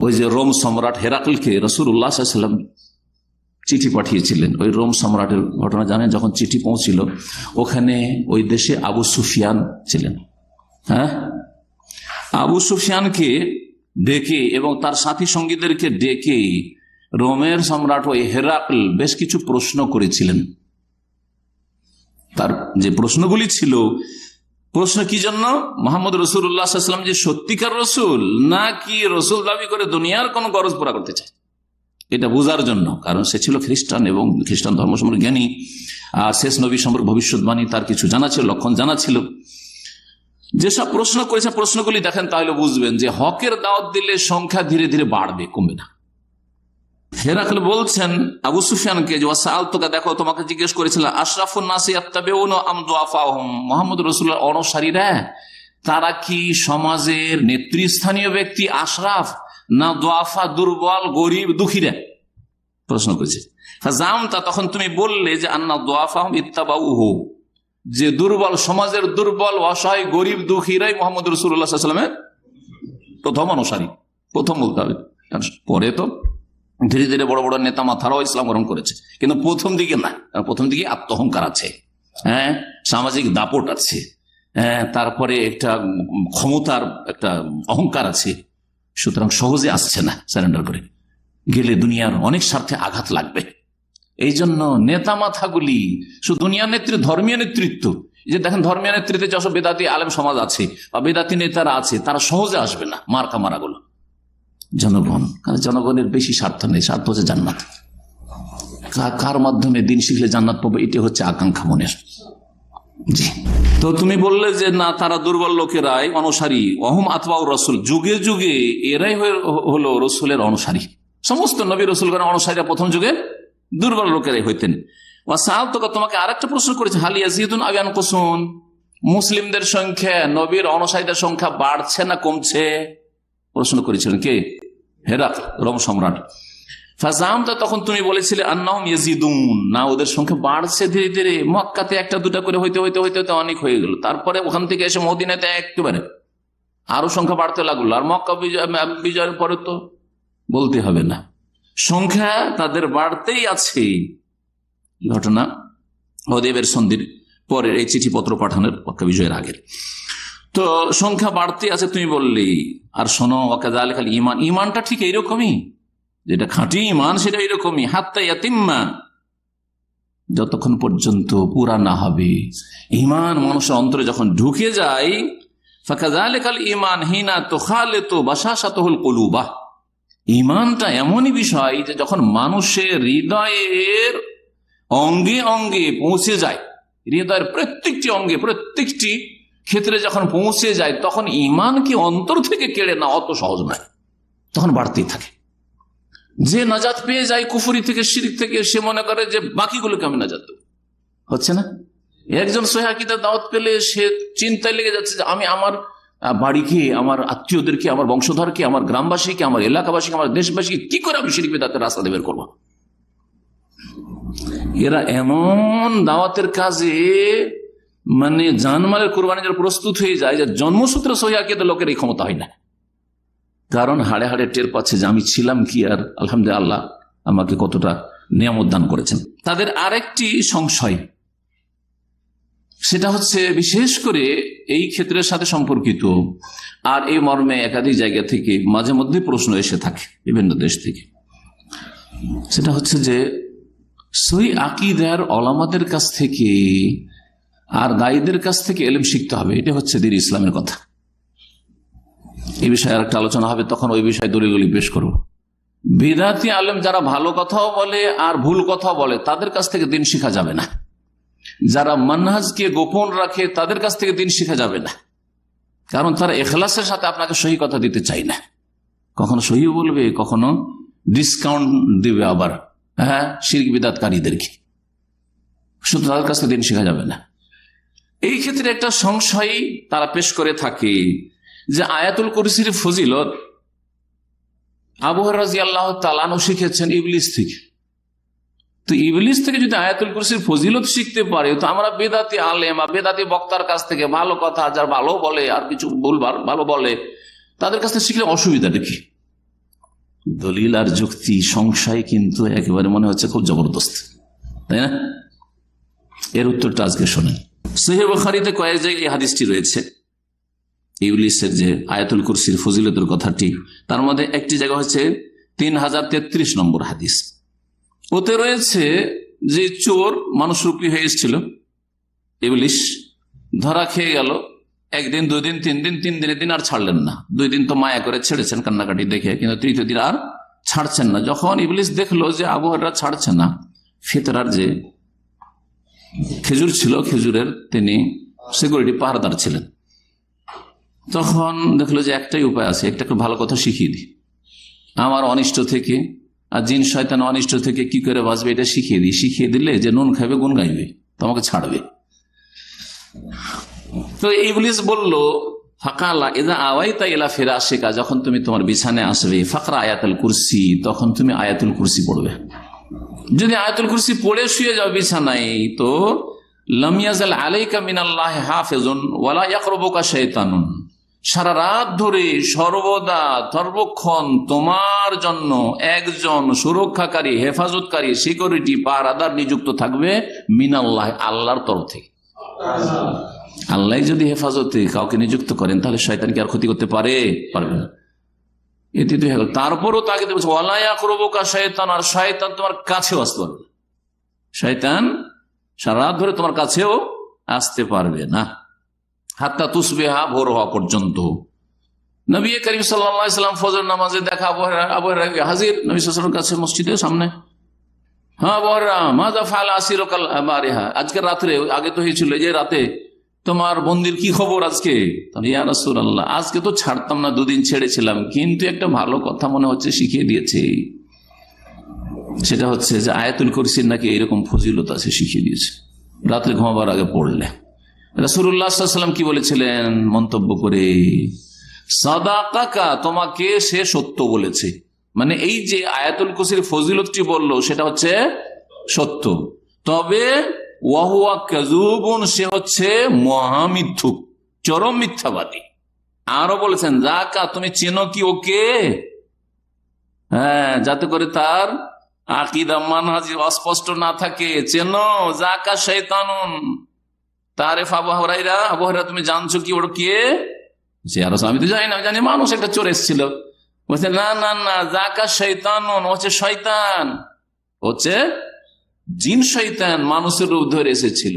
ওই যে রোম সম্রাট হেরাকলকে রসুল উল্লাহাম চিঠি পাঠিয়েছিলেন। ওই রোম সম্রাটের ঘটনা জানেন? যখন চিঠি পৌঁছিল, ওখানে ওই দেশে আবু সুফিয়ান ছিলেন। হ্যাঁ? আবু সুফিয়ানকে ডেকে এবং তার সাথী সঙ্গীদেরকে ডেকে রোমের সম্রাট ওই হেরাকল বেশ কিছু প্রশ্ন করেছিলেন। তার যে প্রশ্নগুলি ছিল প্রশ্ন কি জন্য? মোহাম্মদ রসুল্লাহাম যে সত্যিকার রসুল না কি রসুল দাবি করে দুনিয়ার কোন গরজ পুরা করতে চায়? এটা বোঝার জন্য, কারণ সে ছিল খ্রিস্টান এবং খ্রিস্টান ধর্ম সম্পর্কে জ্ঞানী, আর শেষ নবী সম্পর্কে ভবিষ্যৎবাণী, তার কিছু জানা ছিল, লক্ষণ জানা ছিল। যেসব প্রশ্ন করেছে প্রশ্নগুলি দেখেন, তাহলে বুঝবেন যে হকের দাওয়াত দিলে সংখ্যা ধীরে ধীরে বাড়বে, কমবে না। হেরাকল বলছেন, আবু সুফিয়ানকে যে ওয়াসাল দেখো, তোমাকে জিজ্ঞেস করেছিলাম আশরাফুন নাসি মোহাম্মদ রসুল্লাহ অনুসারীরা, তারা কি সমাজের নেতৃস্থানীয় ব্যক্তি আশরাফ না দোয়াফা দুর্বল, গরিব, দুঃখীরা? প্রশ্ন করেছে। জামতা তখন তুমি বললে যে, আন্না দোয়াফা ইত্তাবাউ যে, দুর্বল, সমাজের দুর্বল, অসহায়, গরিব, দুঃখীরাই মোহাম্মদ রসুল্লাহামের প্রথম অনুসারী, প্রথম বলতে হবে পরে তো ধীরে ধীরে বড় বড় নেতা মাথারাও ইসলাম গ্রহণ করেছে। কিন্তু প্রথম দিকে না প্রথম দিকে আত্মহংকার আছে। হ্যাঁ সামাজিক দাপট আছে। হ্যাঁ তারপরে একটা ক্ষমতার একটা অহংকার আছে। সুতরাং সহজে আসছে না স্যারেন্ডার করে। গেলে দুনিয়ার অনেক স্বার্থে আঘাত লাগবে। এই জন্য নেতা মাথাগুলি, শুধু দুনিয়ার নেতৃত্ব ধর্মীয় নেতৃত্ব। যে দেখেন, ধর্মীয় নেতৃত্বে যশো বেদাতি আলেম সমাজ আছে, বা বেদাতি নেতারা আছে, তারা সহজে আসবে না মার্কা মারাগুলো। জনগণ, কারণ জনগণের বেশি স্বার্থ নেই, স্বার্থ হচ্ছে জান্নাত। কার মাধ্যমে দিন শিখলে জান্নাত পাবো, এটি হচ্ছে আকাঙ্ক্ষা মনের। জি। তো তুমি বললে যে, না, তারা দুর্বল লোকেরাই অনুসারী। অহম আতবাউ রসুল। যুগে যুগে এরাই হলো রসুলের অনুসারী। সমস্ত নবী রসুলগণ অনুসারীরা প্রথম যুগে দুর্বল লোকেরাই হইতেন। তোমাকে আরেকটা প্রশ্ন করেছে হালিয়া জিদুন আবিয়ান কুসুন মুসলিমদের সংখ্যা, নবীর অনুসারীদের সংখ্যা বাড়ছে না কমছে? প্রশ্ন করেছিলেন কে? হেরাক রম সম্রাট। ফাজাম তখন তুমি বলেছিলে না, ওদের সংখ্যা বাড়ছে ধীরে ধীরে। মক্কাতে একটা দুটা করে হইতে হইতে হইতে হইতে অনেক হয়ে গেল। তারপরে ওখান থেকে এসে মদিনাতে একেবারে আরও সংখ্যা বাড়তে লাগল। আর মক্কা বিজয় বিজয়ের পরে তো বলতে হবে না। সংখ্যা তাদের বাড়তেই আছে। ঘটনা? হদেবের সন্ধির পরের এই চিঠিপত্র পাঠানোর মক্কা বিজয়ের আগের। তো সংখ্যা বাড়তে আছে তুমি বললি। আর শোনো ওকাজাল খালি ইমান ইমানটা ঠিক এইরকমই। যেটা খাঁটি ইমান সেটা এইরকমই। হাত্তা ইয়াতিম্মা। যতক্ষণ পর্যন্ত পুরা না হবে। ইমান মানুষের অন্তরে যখন ঢুকে যায় ফাঁকাজালে খালি ইমান হিনা তো খালে তো বাসা সাতহুল কলুবাহ ইমানটা এমনই বিষয় যে যখন মানুষের হৃদয়ের অঙ্গে অঙ্গে পৌঁছে যায়, হৃদয়ের প্রত্যেকটি অঙ্গে, প্রত্যেকটি ক্ষেত্রে যখন পৌঁছে যায়, তখন ইমানকে অন্তর থেকে কেড়ে না অত সহজ নয়। তখন বাড়তেই থাকে। যে নাজাত পেয়ে যায় কুফুরি থেকে, শিরিক থেকে, সে মনে করে যে বাকিগুলোকে আমি নাজাত দেবো। হচ্ছে না? একজন সোহাকিতে দাওয়াত পেলে সে চিন্তায় লেগে যাচ্ছে যে আমি আমার বাড়িকে, আমার আত্মীয়দেরকে, আমার বংশধরকে, আমার গ্রামবাসীকে, আমার এলাকাবাসীকে, আমার দেশবাসীকে কি করে আমি শিরিক বেদাতের রাস্তা বের করব? এরা এমন দাওয়াতের কাজে মানে জানমালের কোরবানি যারা প্রস্তুত হয়ে যায়, যে জন্মসূত্রে সহিয়াকে লোকের এই ক্ষমতা হয় না। কারণ হাড়ে হাড়ে টের পাচ্ছে যে আমি ছিলাম কি আর, আলহামদুলিল্লাহ আমাকে কতটা নিয়ামত দান করেছেন। তাদের আরেকটি সংশয়, সেটা হচ্ছে বিশেষ করে এই ক্ষেত্রের সাথে সম্পর্কিত, আর এই মর্মে একাধিক জায়গা থেকে মাঝে মধ্যে প্রশ্ন এসে থাকে বিভিন্ন দেশ থেকে। সেটা হচ্ছে যে সই আকিদার অলামাদের কাছ থেকে আর দায়ীদের কাছ থেকে এলেম শিখতে হবে এটা হচ্ছে দিন ইসলামের কথা। এই বিষয়ে আর একটা আলোচনা হবে, তখন ওই বিষয়ে দলিলগুলি পেশ করব। বিদাতি আলেম যারা ভালো কথাও বলে আর ভুল কথাও বলে, তাদের কাছ থেকে দিন শিখা যাবে না। যারা মানহাজকে গোপন রাখে, তাদের কাছ থেকে দিন শিখা যাবে না। কারণ তারা এখলাসের সাথে আপনাকে সহি কথা দিতে চাই না। কখনো সহি বলবে, কখনো ডিসকাউন্ট দিবে আবার হ্যাঁ শির্ক বিদাতকারীদেরকে। শুধু তাদের কাছ থেকে দিন শেখা যাবে না। এই ক্ষেত্রে একটা সংশয় তারা পেশ করে থাকে যে আয়াতুল কুরসির ফজিলত আবহাওয়ার রাজি আল্লাহ তালানো শিখেছেন ইবলিস থেকে। তো ইবলিস থেকে যদি আয়াতুল কুরসির ফজিলত শিখতে পারে, তো আমরা বেদাতি আলেম বা বেদাতি বক্তার কাছ থেকে ভালো কথা, যার ভালো বলে, আর কিছু বলবার ভালো বলে, তাদের কাছ থেকে শিখলে অসুবিধা দেখি। দলিল আর যুক্তি, সংশয় কিন্তু একেবারে মনে হচ্ছে খুব জবরদস্ত, তাই না? এর উত্তরটা আজকে শোনেন। সহি বখারিতে কয়েক জায়গায় এই হাদিসটি রয়েছে। ইউলিসের যে আয়াতুল কুরসির ফজিলতের কথাটি, তার মধ্যে একটি জায়গা হচ্ছে তিন হাজার তেত্রিশ নম্বর হাদিস। ওতে রয়েছে যে চোর মানুষরূপী হয়ে এসেছিল। ইবলিশ ধরা খেয়ে গেল। একদিন দুই দিন তিন দিন তিন দিনের দিন আর ছাড়লেন না। দুই দিন তো মায়া করে ছেড়েছেন কান্নাকাটি দেখে, কিন্তু তৃতীয় দিন আর ছাড়ছেন না। যখন ইবলিশ দেখল যে আবহাওয়াটা ছাড়ছে না, ফিতরার যে খেজুর ছিল, খেজুরের তিনি সিকিউরিটি পাহারাদার ছিলেন। তখন দেখল যে একটাই উপায় আছে একটা ভালো কথা শিখিয়ে দিই। আমার অনিষ্ট থেকে আর জিন শয়তান অনিষ্ট থেকে কি করে বাঁচবে এটা শিখিয়ে দিই। শিখিয়ে দিলে যে নুন খাইবে গুন গাইবে তোমাকে ছাড়বে। তো ইবলিস বলল, ফাঁকালা এদা আওয়াই তাই এলা ফেরা শেখা যখন তুমি তোমার বিছানে আসবে, ফাকরা আয়াতুল কুরসি তখন তুমি আয়াতুল কুরসি পড়বে। যদি আয়াতুল কুরসি পড়ে শুয়ে যাও বিছানায়, তো লামিয়াজাল আলাইকা মিনাল্লাহ হাফেজুন ওয়ালা ইয়াকরবুকা শয়তানুন সারা রাত ধরে সর্বদা সর্বক্ষণ তোমার জন্য একজন সুরক্ষাকারী, হেফাজতকারী সিকিউরিটি পাহারাদার নিযুক্ত থাকবে মিনাল্লাহ, আল্লাহর তরফ থেকে। আল্লাহ যদি হেফাজতে কাউকে নিযুক্ত করেন, তাহলে শয়তান কি আর ক্ষতি করতে পারে? পারবে না। এতে গেল। তারপরও তাকে তো বলছে ওয়ালাইয়া কা শয়তান আর শয়তান তোমার কাছেও আসতে পারবে শয়তান সারা ধরে তোমার কাছেও আসতে পারবে না। হাত্তা তুসবে হা ভোর হওয়া পর্যন্ত। নবী করিম সাল্লাম ফজর নামাজে দেখা আবহাওয়া হাজির? নবী সাল্লামের কাছে মসজিদের সামনে। হ্যাঁ বহরা মাজা ফাল আসির আজকের রাত্রে, আগে তো হয়েছিল যে রাতে তোমার বন্দির কি খবর আজকে? রাসূলুল্লাহ, আজকে তো ছাড়তাম না, দুদিন ছেড়েছিলাম, কিন্তু একটা ভালো কথা মনে হচ্ছে শিখিয়ে দিয়েছে। সেটা হচ্ছে যে আয়াতুল কুরসির নাকি এরকম ফজিলত আছে, শিখিয়ে দিয়েছে। রাত্রে ঘুমাবার আগে পড়লে। রাসুল্লাহাম কি বলেছিলেন? মন্তব্য করে সাদা কাকা তোমাকে সে সত্য বলেছে। মানে এই যে আয়াতুল কুসির ফজিলতটি বলল, সেটা হচ্ছে সত্য। তবে ওয়াহুয়া কাজুবুন সে হচ্ছে মহামিথ্যুক চরম মিথ্যাবাদী। আরও বলেছেন যা কা তুমি চেনো কি ওকে? হ্যাঁ যাতে করে তার আকিদা মানহাজি অস্পষ্ট না থাকে। চেনো জাকা শৈতানুন তারেফ আবহাওয়াইরা আবহাওয়া তুমি জানছো কি ওর কে? সে আরও আমি তো জানি না জানি মানুষ একটা চোর এসেছিল। বলছে, না না না জাকা শৈতান হচ্ছে শয়তান। হচ্ছে জিন শৈতান মানুষের রূপ ধরে এসেছিল।